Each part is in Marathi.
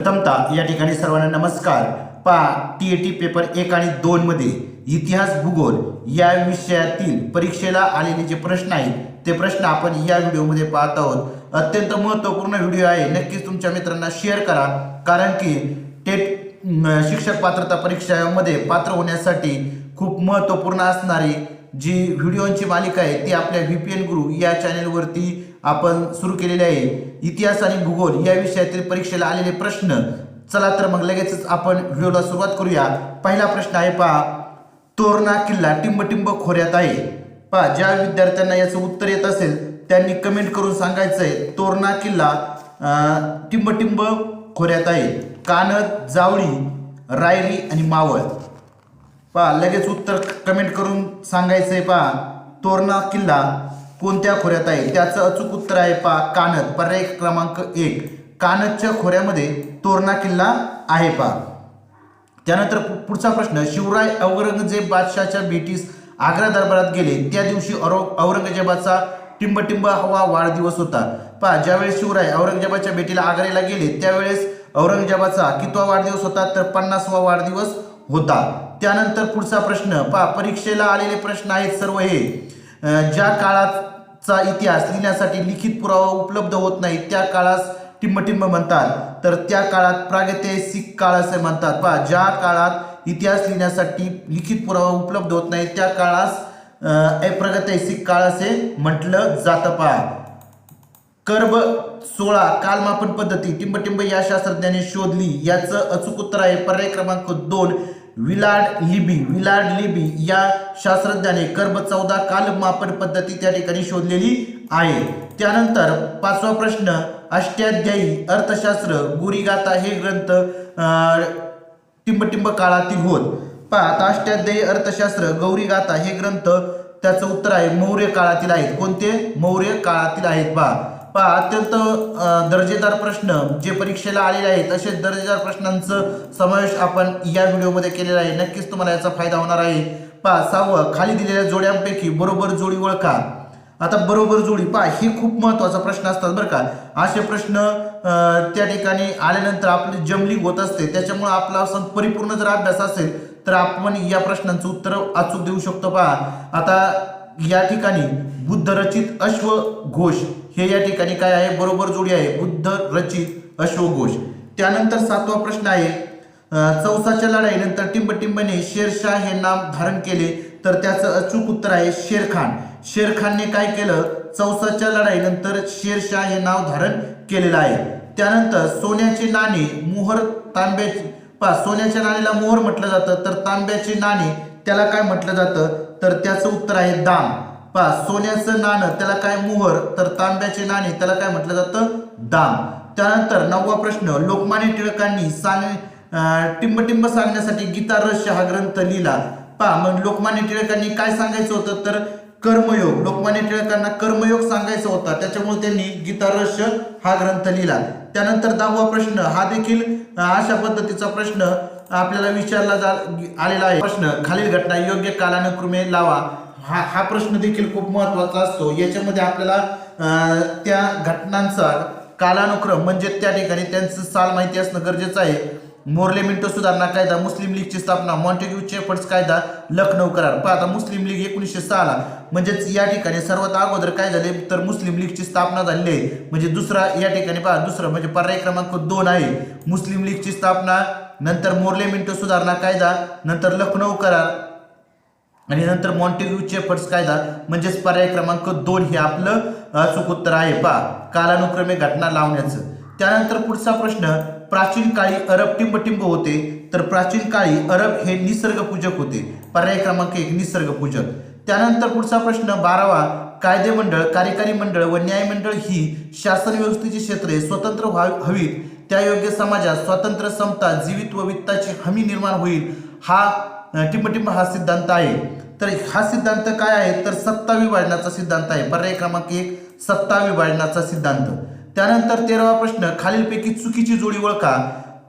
प्रथमतः या ठिकाणी सर्वांना नमस्कार. पा टी ए टी पेपर एक आणि दोन मध्ये इतिहास भूगोल या विषयातील परीक्षेला आलेले जे प्रश्न आहेत ते प्रश्न आपण या व्हिडिओमध्ये पाहत आहोत. अत्यंत महत्त्वपूर्ण व्हिडिओ आहे. नक्कीच तुमच्या मित्रांना शेअर करा. कारण की टेट शिक्षक पात्रता परीक्षामध्ये पात्र होण्यासाठी खूप महत्त्वपूर्ण असणारी जी व्हिडिओंची मालिका आहे ती आपल्या व्ही पी एन गुरु या चॅनेलवरती आपण सुरू केलेले आहे. इतिहास आणि भूगोल या विषयातील परीक्षेला आलेले प्रश्न. चला तर मग लगेचच आपण व्हिडिओला सुरुवात करूया. पहिला प्रश्न आहे पहा. तोरणा किल्ला टिंबटिंब खोऱ्यात आहे. पहा ज्या विद्यार्थ्यांना याचं उत्तर येत असेल त्यांनी कमेंट करून सांगायचं आहे तोरणा किल्ला टिंबटिंब खोऱ्यात आहे. कानद जावळी रायरी आणि मावळ. पहा लगेच उत्तर कमेंट करून सांगायचं आहे पहा. तोरणा किल्ला कोणत्या खोऱ्यात आहे? त्याचं अचूक उत्तर आहे पहा कानद. पर्याय क्रमांक एक. कानदच्या खोऱ्यामध्ये तोरणा किल्ला आहे पहा. त्यानंतर पु- पुढचा प्रश्न शिवराय औरंगजेब बादशाहच्या भेटीस आग्रा दरबारात गेले. त्या दिवशी और- औरंगजेबाचा टिंबटिंब हवा वाढदिवस होता. पहा ज्यावेळेस शिवराय औरंगजेबाच्या भेटीला आग्र्याला गेले त्यावेळेस औरंगजेबाचा कितवा वाढदिवस होता? तर पन्नासवा वाढदिवस होता. त्यानंतर पुढचा प्रश्न पहा परीक्षेला आलेले प्रश्न आहेत सर्व हे. ज्या काळाचा इतिहास लिहिण्यासाठी लिखित पुरावा उपलब्ध होत नाही त्या काळास टिंबटिंब म्हणतात. तर त्या काळात प्रागैतिहासिक काळ असे म्हणतात. पहा ज्या काळात इतिहास लिहिण्यासाठी लिखित पुरावा उपलब्ध होत नाही त्या काळास अं, काळ असे म्हटलं जातं पहा कर्ब सोळा कालमापन पद्धती टिंबटिंब या शास्त्रज्ञाने शोधली. याचं अचूक उत्तर आहे. पर्याय क्रमांक दोन विलाड लिबी विलाड लिबी या शास्त्रज्ञाने कर्ब चौदा कालमापन पद्धती त्या ठिकाणी शोधलेली आहे. त्यानंतर पाचवा प्रश्न अष्टाध्यायी अर्थशास्त्र गुरीगाथा हे ग्रंथ टिंबटिंब काळातील होत. पहा आता अष्टाध्यायी अर्थशास्त्र गौरीगाथा हे ग्रंथ त्याचं उत्तर आहे मौर्य काळातील आहेत. कोणते? मौर्य काळातील आहेत. पहा पहा अत्यंत दर्जेदार प्रश्न जे परीक्षेला आलेले आहेत असे दर्जेदार प्रश्नांचं समावेश आपण या व्हिडिओमध्ये केलेला आहे. नक्कीच तुम्हाला याचा फायदा होणार आहे. पहा सहावं खाली दिलेल्या जोड्यांपैकी बरोबर जोडी ओळखा. आता बरोबर जोडी पहा हे खूप महत्त्वाचा प्रश्न असतात बरं का. असे प्रश्न त्या ठिकाणी आल्यानंतर आपली जमली होत असते. त्याच्यामुळे आपला असं परिपूर्ण जर अभ्यास असेल तर आपण या प्रश्नांचं उत्तर अचूक देऊ शकतो पहा आता या ठिकाणी बुद्ध रचित अश्वघोष हे या ठिकाणी काय आहे? बरोबर जोडी आहे. बुद्ध रचित अश्वघोष. त्यानंतर सातवा प्रश्न आहे. चौसाच्या लढाईनंतर टिंबटिंबने शेरशाह हे नाम धारण केले. तर त्याचं अचूक उत्तर आहे शेरखान. शेरखानने काय केलं? चौसाच्या लढाईनंतर शेरशाह हे नाव धारण केलेलं आहे. त्यानंतर सोन्याचे नाणे मोहर तांब्याचे पा सोन्याच्या नाणेला मोहर म्हटलं जातं. तर तांब्याचे नाणे त्याला काय म्हटलं जातं? तर त्याचं उत्तर आहे दाम पा सोन्याचं नाणं त्याला काय मोहर तर तांब्याचे नाणे त्याला काय म्हटलं जातं? दाम त्यानंतर नववा प्रश्न लोकमान्य टिळकांनी सांग टिंबटिंब सांगण्यासाठी गीता रहस्य हा ग्रंथ लिहिला. पहा मग लोकमान्य टिळकांनी काय सांगायचं होतं? तर कर्मयोग. लोकमान्य टिळकांना कर्मयोग सांगायचा होता. त्याच्यामुळे त्यांनी गीता रहस्य हा ग्रंथ लिहिला. त्यानंतर दहावा प्रश्न हा देखील अशा पद्धतीचा प्रश्न आपल्याला विचारला जा आलेला आहे. प्रश्न खालील घटना योग्य कालानुक्रमे लावा. हा हा प्रश्न देखील खूप महत्त्वाचा असतो. याच्यामध्ये आपल्याला त्या घटनांचा कालानुक्रम म्हणजे त्या ठिकाणी त्यांचं साल माहिती असणं गरजेचं आहे. मोर्ले मिंटो सुधारणा कायदा मुस्लिम लीगची स्थापना मॉन्टेग्यू चेफर्ड्स कायदा लखनौ करार. पाहता आता मुस्लिम लीग एकोणीसशे सहाला. म्हणजेच या ठिकाणी सर्वात अगोदर काय झाले? तर मुस्लिम लीगची स्थापना झालेली आहे म्हणजे दुसरा या ठिकाणी पहा दुसरं म्हणजे पर्याय क्रमांक दोन आहे. मुस्लिम लीगची स्थापना नंतर मोर्ले मिंटो सुधारणा कायदा नंतर लखनौ करार. आणि नंतर मॉन्टेग्यू चेफर्ड्स कायदा म्हणजेच पर्याय क्रमांक दोन हे आपलं अचूक उत्तर आहे. पा कालानुक्रमे घटना लावण्याचं. त्यानंतर पुढचा प्रश्न प्राचीन काळी अरब टिंबटिंब होते तर प्राचीन काळी अरब हे निसर्गपूजक होते. पर्याय क्रमांक एक निसर्गपूजक. त्यानंतर पुढचा प्रश्न बारावा कायदे मंडळ कार्यकारी मंडळ व न्यायमंडळ ही शासन व्यवस्थेची क्षेत्रे स्वतंत्र व्हावी हवीत. त्या योग्य समाजात स्वातंत्र्य समता जीवित व वित्ताची हमी निर्माण होईल हा टिंबटिंब हा सिद्धांत आहे. तर हा सिद्धांत काय आहे? तर सत्ता विभाजनाचा सिद्धांत आहे. पर्याय क्रमांक एक सत्ता विभाजनाचा सिद्धांत. त्यानंतर तेरावा प्रश्न खालीलपैकी चुकीची जोडी ओळखा.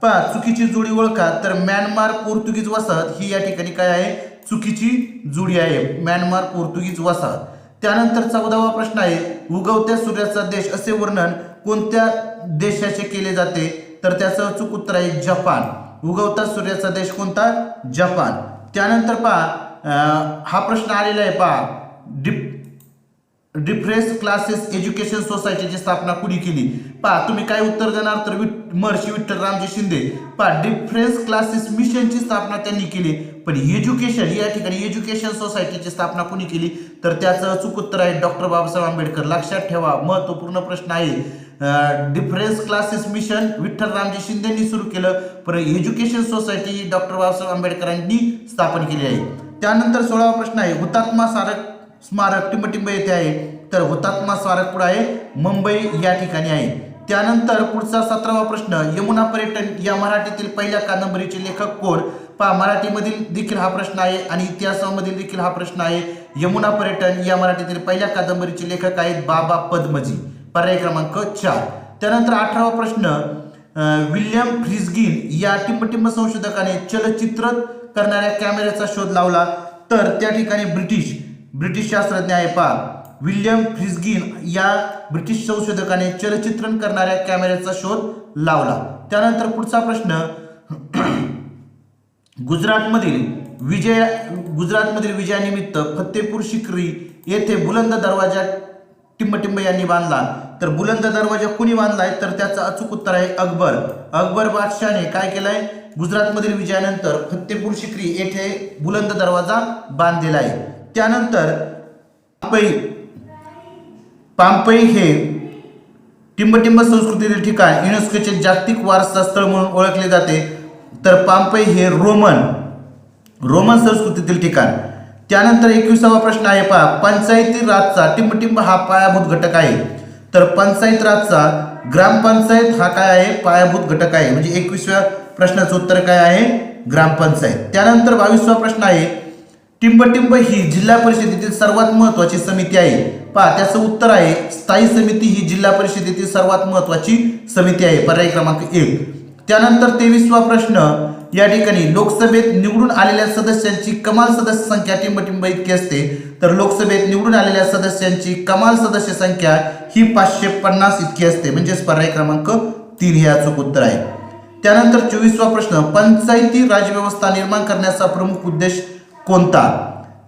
पहा चुकीची जोडी ओळखा. तर म्यानमार पोर्तुगीज वसाहत ही या ठिकाणी काय आहे? चुकीची जोडी आहे. म्यानमार पोर्तुगीज वसाहत. त्यानंतर चौदावा प्रश्न आहे उगवत्या सूर्याचा देश असे वर्णन कोणत्या देशाचे केले जाते तर त्याचं अचूक उत्तर आहे जपान. उगवता सूर्याचा देश कोणता? जपान. त्यानंतर पहा हा प्रश्न आलेला आहे पहा. डिप डिफरेन्स क्लासेस एज्युकेशन सोसायटीची स्थापना कुणी केली? पहा तुम्ही काय उत्तर देणार? तर वि महर्षी विठ्ठल रामजी शिंदे. पहा डिफरेन्स क्लासेस मिशनची स्थापना त्यांनी केली पण एज्युकेशन या ठिकाणी एज्युकेशन सोसायटीची स्थापना कुणी केली? तर त्याचं अचूक उत्तर आहे डॉक्टर बाबासाहेब आंबेडकर. लक्षात ठेवा महत्त्वपूर्ण प्रश्न आहे. Difference classes mission Vitthal Ramji शिंदेनी सुरू केलं. पर एज्युकेशन सोसायटी ही डॉक्टर बाबासाहेब आंबेडकरांनी स्थापन केली आहे. त्यानंतर सोळावा प्रश्न आहे हुतात्मा स्मारक स्मारक टिंबटिंब येथे आहे. तर हुतात्मा स्मारक पुढे आहे? मुंबई या ठिकाणी आहे. त्यानंतर पुढचा सतरावा प्रश्न यमुना पर्यटन या मराठीतील पहिल्या कादंबरीचे लेखक कोण? पहा मराठीमधील देखील हा प्रश्न आहे आणि इतिहासामधील देखील हा प्रश्न आहे. यमुना पर्यटन या मराठीतील पहिल्या कादंबरीचे लेखक आहेत बाबा पद्मजी. पर्याय क्रमांक चार. त्यानंतर अठरावा प्रश्न विल्यम फ्रिजगिन या टिंबटिंब संशोधकाने चलचित्र करणाऱ्या कॅमेऱ्याचा शोध लावला. तर त्या ठिकाणी ब्रिटिश ब्रिटिश शास्त्रज्ञ आहे पहा. विल्यम फ्रिजगिन या ब्रिटिश संशोधकाने चलचित्रण करणाऱ्या कॅमेऱ्याचा शोध लावला. त्यानंतर पुढचा प्रश्न गुजरातमधील विजया गुजरातमधील विजयानिमित्त फतेपूर शिकरी येथे बुलंद दरवाजा टिंबटिंब यांनी बांधला. तर बुलंद दरवाजा कुणी बांधलाय? तर त्याचं अचूक उत्तर आहे अकबर. अकबर बादशाने काय केलंय? गुजरातमधील विजयानंतर फतेपूर शिकरी येथे बुलंद दरवाजा बांधलेला आहे त्यानंतर पांपई पांपई हे टिंबटिंब संस्कृतीतील ठिकाण. युनेस्कोचे जागतिक वारसा स्थळ म्हणून ओळखले जाते. तर पांपई हे रोमन रोमन संस्कृतीतील ठिकाण. त्यानंतर एकविसावा प्रश्न आहे पहा. पंचायती राजचा टिंबटिंब हा पायाभूत घटक आहे. तर पंचायत राजचा ग्रामपंचायत हा काय आहे? पायाभूत घटक आहे. म्हणजे एकविसव्या प्रश्नाचं उत्तर काय आहे? ग्रामपंचायत. त्यानंतर बावीसवा प्रश्न आहे. टिंबटिंब ही जिल्हा परिषदेतील सर्वात महत्वाची समिती आहे. पहा त्याचं उत्तर आहे स्थायी समिती ही जिल्हा परिषदेतील सर्वात महत्वाची समिती आहे. पर्याय क्रमांक एक. त्यानंतर तेवीसवा प्रश्न या ठिकाणी लोकसभेत निवडून आलेल्या सदस्यांची कमाल सदस्य संख्या टिंबटिंब इतकी असते तर लोकसभेत निवडून आलेल्या सदस्यांची कमाल सदस्य संख्या ही पाचशे पन्नास इतकी असते म्हणजेच पर्याय क्रमांक तीन हे अचूक उत्तर आहे. त्यानंतर चोवीसवा प्रश्न पंचायती राजव्यवस्था निर्माण करण्याचा प्रमुख उद्देश कोणता?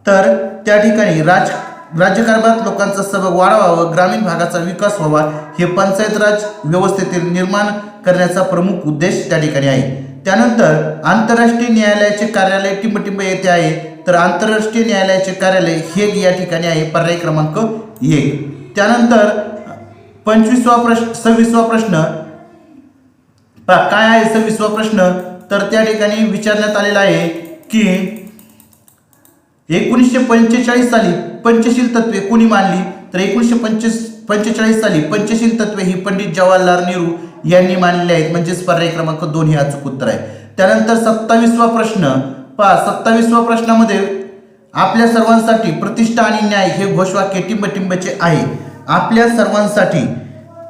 तर त्या ठिकाणी राज राज्यकारभारात लोकांचा सहभाग वाढावा व ग्रामीण भागाचा विकास व्हावा हे पंचायत राज व्यवस्थेतील निर्माण करण्याचा प्रमुख उद्देश त्या ठिकाणी आहे. त्यानंतर आंतरराष्ट्रीय न्यायालयाचे कार्यालय टिंबटिंब येथे आहे तर आंतरराष्ट्रीय न्यायालयाचे कार्यालय हेग या ठिकाणी आहे पर्याय क्रमांक एक. त्यानंतर पंचवीसवा प्रश्न सव्वीसवा प्रश्न काय आहे सव्वीसवा प्रश्न? तर त्या ठिकाणी विचारण्यात आलेला आहे की एकोणीसशे पंचेचाळीस साली पंचशील तत्वे कोणी मांडली तर एकोणीसशे पंचेस पंचेचाळीस साली पंचशील तत्वे ही पंडित जवाहरलाल नेहरू यांनी मांडलेली आहेत. म्हणजेच पर्याय क्रमांक दोन हे अचूक उत्तर आहे. त्यानंतर सत्तावीसवा प्रश्न. पहा सत्तावीसवा प्रश्नामध्ये आपल्या सर्वांसाठी प्रतिष्ठा आणि न्याय हे घोषवाक्य टिंबटिंबचे आहे. आपल्या सर्वांसाठी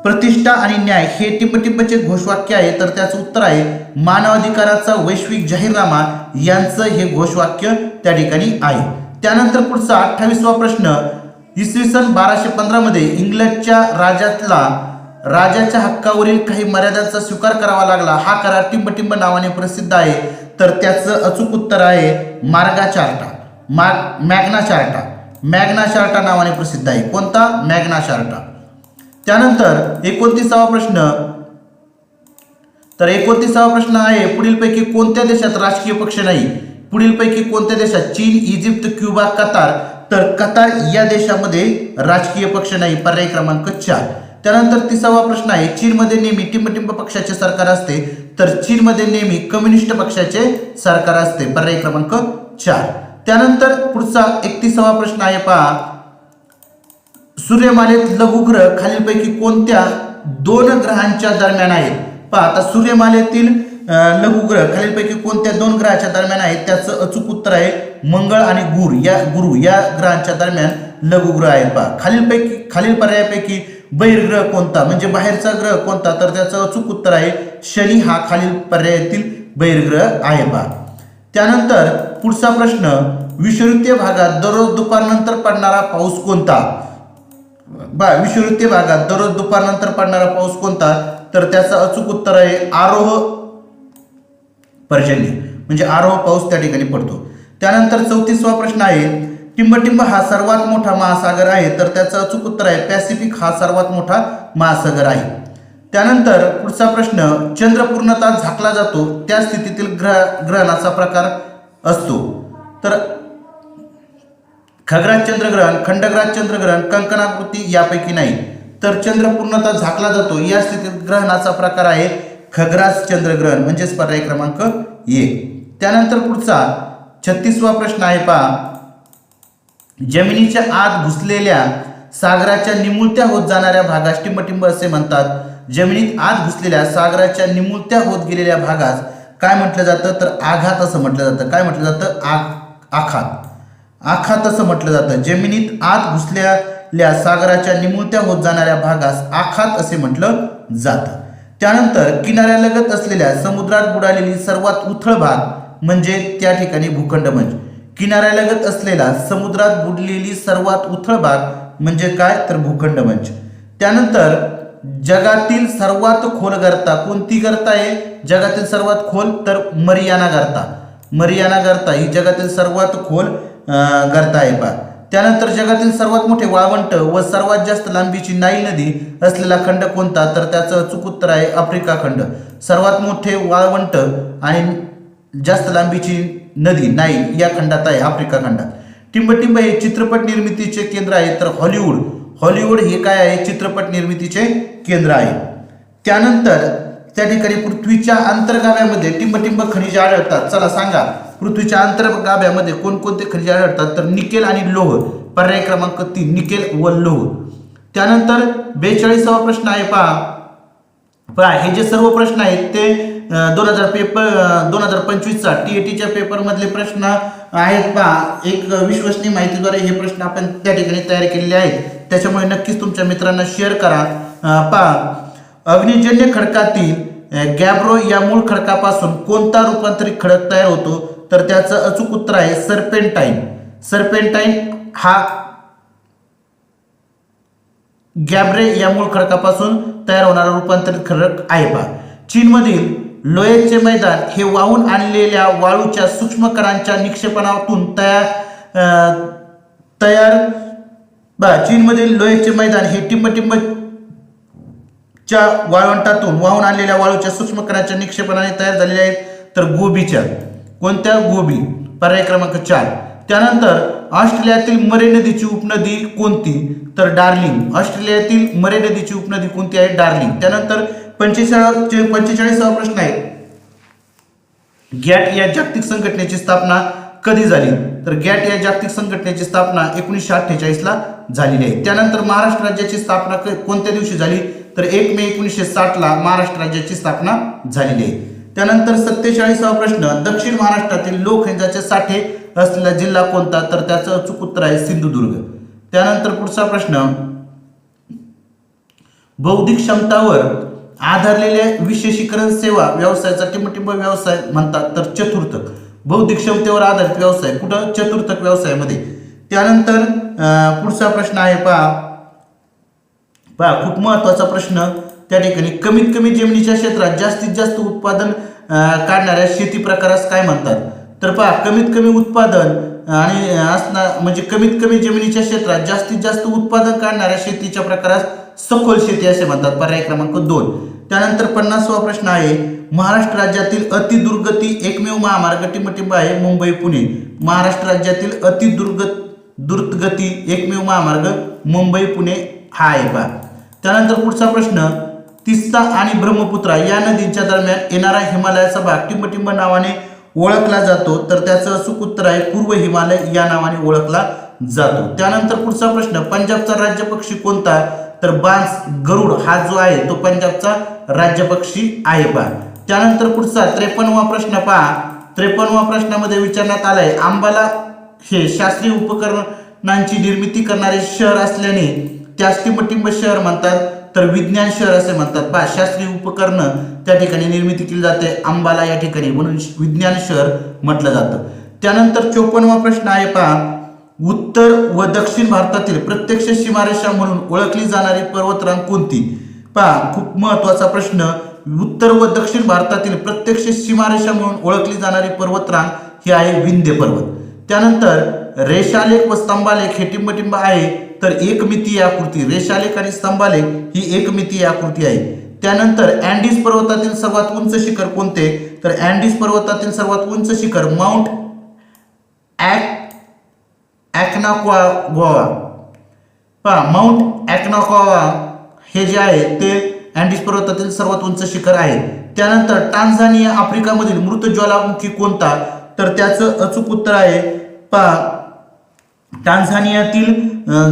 प्रतिष्ठा आणि न्याय हे टिंबटिंबचे घोषवाक्य आहे. तर त्याचं उत्तर आहे मानवाधिकाराचा वैश्विक जाहीरनामा यांचं हे घोषवाक्य त्या ठिकाणी आहे. त्यानंतर पुढचा अठ्ठावीसवा प्रश्न इसवी सन बाराशे पंधरामध्ये इंग्लंडच्या राजातला राजाच्या हक्कावरील काही मर्यादांचा स्वीकार करावा लागला. हा करार टिंबटिंब नावाने प्रसिद्ध आहे. तर त्याचं अचूक उत्तर आहे मार्गा चार्टा मार्ग मॅग्ना चार्टा मॅग्ना चार्टा नावाने प्रसिद्ध आहे. कोणता? मॅग्ना चार्टा त्यानंतर एकोणतीसावा प्रश्न. तर एकोणतीसावा प्रश्न आहे पुढीलपैकी कोणत्या देशात राजकीय पक्ष नाही? पुढीलपैकी कोणत्या देशात? चीन इजिप्त क्युबा कतार. तर कतार या देशामध्ये राजकीय पक्ष नाही पर्याय क्रमांक चार. त्यानंतर तिसावा प्रश्न आहे चीनमध्ये नेहमी टिंबटिंब पक्षाचे सरकार असते तर चीनमध्ये नेहमी कम्युनिस्ट पक्षाचे सरकार असते पर्याय क्रमांक चार. त्यानंतर पुढचा एकतीसावा प्रश्न आहे पहा. सूर्यमालेत लघुग्रह खालीलपैकी कोणत्या दोन ग्रहांच्या दरम्यान आहेत? पहा आता सूर्यमालेतील लघुग्रह खालीलपैकी कोणत्या दोन ग्रहाच्या दरम्यान आहेत? त्याचं अचूक उत्तर आहे मंगळ आणि गुरु. या गुरु या ग्रहांच्या दरम्यान लघुग्रह आहेत पहा. खालीलपैकी खालील पर्यायापैकी बहिर्ग्रह कोणता? म्हणजे बाहेरचा ग्रह कोणता? तर त्याचं अचूक उत्तर आहे शनी हा खालील पर्यायातील बहिर्ग्रह आहे पहा. त्यानंतर पुढचा प्रश्न विषुवृत्तीय भागात दररोज दुपारनंतर पडणारा पाऊस कोणता? बा विषुवृत्तीय भागात दररोज दुपारनंतर पडणारा पाऊस कोणता? तर त्याचं अचूक उत्तर आहे आरोह पर्जन्य. म्हणजे आरोह पाऊस त्या ठिकाणी पडतो. त्यानंतर चौतीसवा प्रश्न आहे टिंबटिंब हा सर्वात मोठा महासागर आहे तर त्याचं अचूक उत्तर आहे पॅसिफिक हा सर्वात मोठा महासागर आहे. त्यानंतर पुढचा प्रश्न चंद्र पूर्णतः झाकला जातो त्या स्थितीतील ग्रह ग्रहणाचा प्रकार असतो. तर खग्रास चंद्रग्रहण खंडग्रास चंद्रग्रहण कंकणाकृती यापैकी नाही. तर चंद्र पूर्णतः झाकला जातो या स्थितीत ग्रहणाचा प्रकार आहे खग्रास चंद्रग्रहण म्हणजेच पर्याय क्रमांक एक त्यानंतर पुढचा छत्तीसवा प्रश्न आहे पहा. जमिनीच्या आत घुसलेल्या सागराच्या निमुळत्या होत जाणाऱ्या भागास टिंबटिंब असे म्हणतात. जमिनीत आत घुसलेल्या सागराच्या निमुळत्या होत गेलेल्या भागास काय म्हटलं जातं? तर आघात असं म्हटलं जातं. काय म्हटलं जातं? आख आखात. आखात असं म्हटलं जातं. जमिनीत आत घुसलेल्या सागराच्या निमुळत्या होत जाणाऱ्या भागास आखात असे म्हटलं जातं. त्यानंतर किनाऱ्यालगत असलेल्या समुद्रात बुडालेली सर्वात उथळ भाग म्हणजे त्या ठिकाणी भूखंडमंच किनाऱ्यालगत असलेला समुद्रात बुडलेली सर्वात उथळ भाग म्हणजे काय? तर भूखंडमंच त्यानंतर जगातील सर्वात खोल गर्ता कोणती गर्ता आहे? जगातील सर्वात खोल तर मरियाना गर्ता. मरियाना गर्ता ही जगातील सर्वात खोल गर्ता आहे पा त्यानंतर जगातील सर्वात मोठे वाळवंट व सर्वात जास्त लांबीची नाईल नदी असलेला खंड कोणता? तर त्याचं अचूक उत्तर आहे आफ्रिका खंड. सर्वात मोठे वाळवंट आणि जास्त लांबीची नदी नाईल या खंडात आहे आफ्रिका खंडात टिंबटिंब हे चित्रपट निर्मितीचे केंद्र आहे तर हॉलिवूड. हॉलिवूड हे काय आहे? चित्रपट निर्मितीचे केंद्र आहे. त्यानंतर त्या ठिकाणी पृथ्वीच्या अंतर्गाव्यामध्ये टिंबटिंब खनिजे आढळतात. चला सांगा. पृथ्वीच्या अंतर्गाभ्यामध्ये कोणकोणते खनिजे आढळतात? तर निकेल आणि लोह. पर्याय क्रमांक तीन निकेल व लोह. त्यानंतर बेचाळीसावा प्रश्न आहे पहा. पहा हे जे सर्व प्रश्न आहेत ते दोन हजार पेपर दोन हजार पंचवीसचा टी ए टीच्या पेपरमधले प्रश्न आहेत पहा. एक विश्वसनीय माहितीद्वारे हे प्रश्न आपण त्या ठिकाणी तयार केलेले आहेत. त्याच्यामुळे नक्कीच तुमच्या मित्रांना शेअर करा. पहा. अग्निजन्य खडकातील गॅब्रो या मूळ खडकापासून कोणता रूपांतरित खडक तयार होतो? तर त्याचं अचूक उत्तर आहे सर्पेंटाईन सर्पेंटाईन हा गॅब्रे या मूळ खडकापासून तयार होणारा रूपांतरित खडक आहे पहा चीनमधील लोयेचे मैदान हे वाहून आणलेल्या वाळूच्या सूक्ष्मकरांच्या निक्षेपणातून तयार तयार बा चीनमधील लोयेचे मैदान हे टिंबटिंब च्या वाळवंटातून वाहून आणलेल्या वाळूच्या सूक्ष्मकरांच्या निक्षेपणाने तयार झालेले आहेत. तर गोबीच्या. कोणत्या गोबी? पर्याय क्रमांक चार. त्यानंतर ऑस्ट्रेलियातील मरे नदीची उपनदी कोणती? तर डार्लिंग. ऑस्ट्रेलियातील मरे नदीची उपनदी कोणती आहे? डार्लिंग. त्यानंतर पंचेचाळीस पंचेचाळीसावा प्रश्न आहे. गॅट या जागतिक संघटनेची स्थापना कधी झाली? तर गॅट या जागतिक संघटनेची स्थापना एकोणीसशे अठ्ठेचाळीसला झालेली आहे. त्यानंतर महाराष्ट्र राज्याची स्थापना कोणत्या दिवशी झाली? तर एक मे एकोणीसशे साठला महाराष्ट्र राज्याची स्थापना झालेली आहे. त्यानंतर सत्तेचाळीसावा प्रश्न दक्षिण महाराष्ट्रातील लोकखनिजाचे साठे असलेला जिल्हा कोणता? तर त्याचं अचूक उत्तर आहे सिंधुदुर्ग. त्यानंतर पुढचा प्रश्न बौद्धिक क्षमतावर आधारलेल्या विशेषीकरण सेवा व्यवसायाचा टिंबटिंब व्यवसाय म्हणतात तर चतुर्थक. बौद्धिक क्षमतेवर आधारित व्यवसाय कुठं? चतुर्थक व्यवसायामध्ये. त्यानंतर पुढचा प्रश्न आहे पहा. पहा खूप महत्त्वाचा प्रश्न. त्या ठिकाणी कमीत कमी जमिनीच्या क्षेत्रात जास्तीत जास्त उत्पादन काढणाऱ्या शेती प्रकारास काय म्हणतात? तर पहा कमीत कमी उत्पादन आणि असणार म्हणजे कमीत कमी जमिनीच्या क्षेत्रात जास्तीत जास्त उत्पादन काढणाऱ्या शेतीच्या प्रकारास सखोल शेती असे म्हणतात. पर्याय क्रमांक दोन. त्यानंतर पन्नासवा प्रश्न आहे महाराष्ट्र राज्यातील अतिदुर्गती एकमेव महामार्ग टिंबटिंब आहे मुंबई पुणे. महाराष्ट्र राज्यातील अतिदुर्ग द्रुतगती एकमेव महामार्ग मुंबई पुणे हा आहे पहा. त्यानंतर पुढचा प्रश्न तिस्ता आणि ब्रह्मपुत्रा या नदींच्या दरम्यान येणारा हिमालयाचा भाग टिंबटिंब नावाने ओळखला जातो. तर त्याचं अचूक उत्तर आहे पूर्व हिमालय या नावाने ओळखला जातो. त्यानंतर पुढचा प्रश्न पंजाबचा राज्य पक्षी कोणता? तर बांस गरुड हा जो आहे तो पंजाबचा राज्य पक्षी आहे पहा त्यानंतर पुढचा त्रेपन्नवा प्रश्न पहा. त्रेपन्नवा प्रश्नामध्ये विचारण्यात आलाय आंबाला हे शास्त्रीय उपकरणांची निर्मिती करणारे शहर असल्याने त्यास टिंबटिंब शहर म्हणतात. तर विज्ञान शहर असे म्हणतात. पहा शास्त्रीय उपकरणं त्या ठिकाणी निर्मिती केली जाते. आंबाला या ठिकाणी म्हणून विज्ञान शहर म्हटलं जातं. त्यानंतर चोपन्नवा प्रश्न आहे पहा. उत्तर व दक्षिण भारतातील प्रत्यक्ष सीमारेषा म्हणून ओळखली जाणारी पर्वतरांग कोणती? पहा खूप महत्त्वाचा प्रश्न. उत्तर व दक्षिण भारतातील प्रत्यक्ष सीमारेषा म्हणून ओळखली जाणारी पर्वतरांग ही आहे विंध्य पर्वत. त्यानंतर रेषालेख व स्तंभालेख हे टिंबटिंब आहे. तर एकमितीय आकृती रेषालेख आणि स्तंभालेख ही एकमितीय आकृती आहे. त्यानंतर अँडीज पर्वतातील सर्वात उंच शिखर कोणते? तर अँडीज पर्वतातील सर्वात उंच शिखर माउंट ॲक ॲकनाक्वा पहा माउंट ॲकनाक्वा हे जे आहे ते अँडीज पर्वतातील सर्वात उंच शिखर आहे. त्यानंतर टांझानिया आफ्रिकामधील मृत ज्वालामुखी कोणता? तर त्याचं अचूक उत्तर आहे पहा टांझानियातील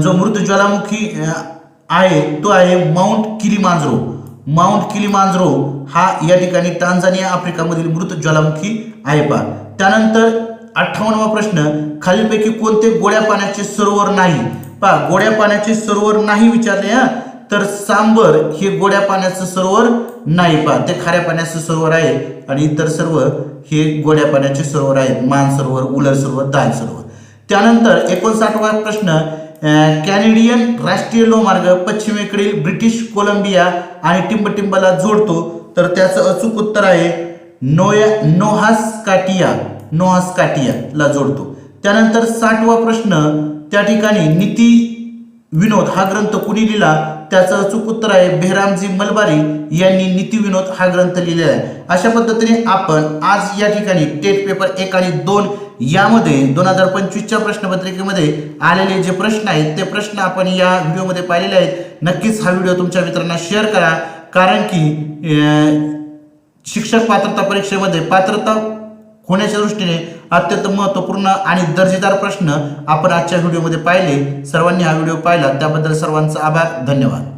जो मृत ज्वालामुखी आहे तो आहे माउंट किलिमांजरो. माउंट किलिमांजरो हा या ठिकाणी टांझानिया आफ्रिकामधील मृत ज्वालामुखी आहे पहा. त्यानंतर अठ्ठावन्नवा प्रश्न खालीलपैकी कोणते गोड्या पाण्याचे सरोवर नाही? पहा गोड्या पाण्याचे सरोवर नाही विचारले हा? तर सांबर हे गोड्या पाण्याचं सरोवर नाही पहा. ते खाऱ्या पाण्याचं सरोवर आहे आणि इतर सर्व हे गोड्या पाण्याचे सरोवर आहेत. मान सरोवर उलर सरोवर दाल सरोवर. त्यानंतर एकोणसाठवा प्रश्न कॅनेडियन राष्ट्रीय लोहमार्ग पश्चिमेकडील ब्रिटिश कोलंबिया आणि टिंबटिंबला जोडतो. तर त्याचं अचूक उत्तर आहे नोया नोहास्काटिया नोहास्काटियाला जोडतो. त्यानंतर साठवा प्रश्न त्या ठिकाणी नीती विनोद हा ग्रंथ कुणी लिहिला? त्याचं अचूक उत्तर आहे बेहरामजी मलबारी यांनी नीती विनोद हा ग्रंथ लिहिलेला आहे. अशा पद्धतीने आपण आज या ठिकाणी टेट पेपर एक आणि दोन यामध्ये दोन हजार पंचवीसच्या प्रश्नपत्रिकेमध्ये आलेले जे प्रश्न आहेत ते प्रश्न आपण या व्हिडिओमध्ये पाहिलेले आहेत. नक्कीच हा व्हिडिओ तुमच्या मित्रांना शेअर करा कारण की शिक्षक पात्रता परीक्षेमध्ये पात्रता होण्याच्या दृष्टीने अत्यंत महत्त्वपूर्ण आणि दर्जेदार प्रश्न आपण आजच्या व्हिडिओमध्ये पाहिले. सर्वांनी हा व्हिडिओ पाहिला. त्याबद्दल सर्वांचा आभार. धन्यवाद.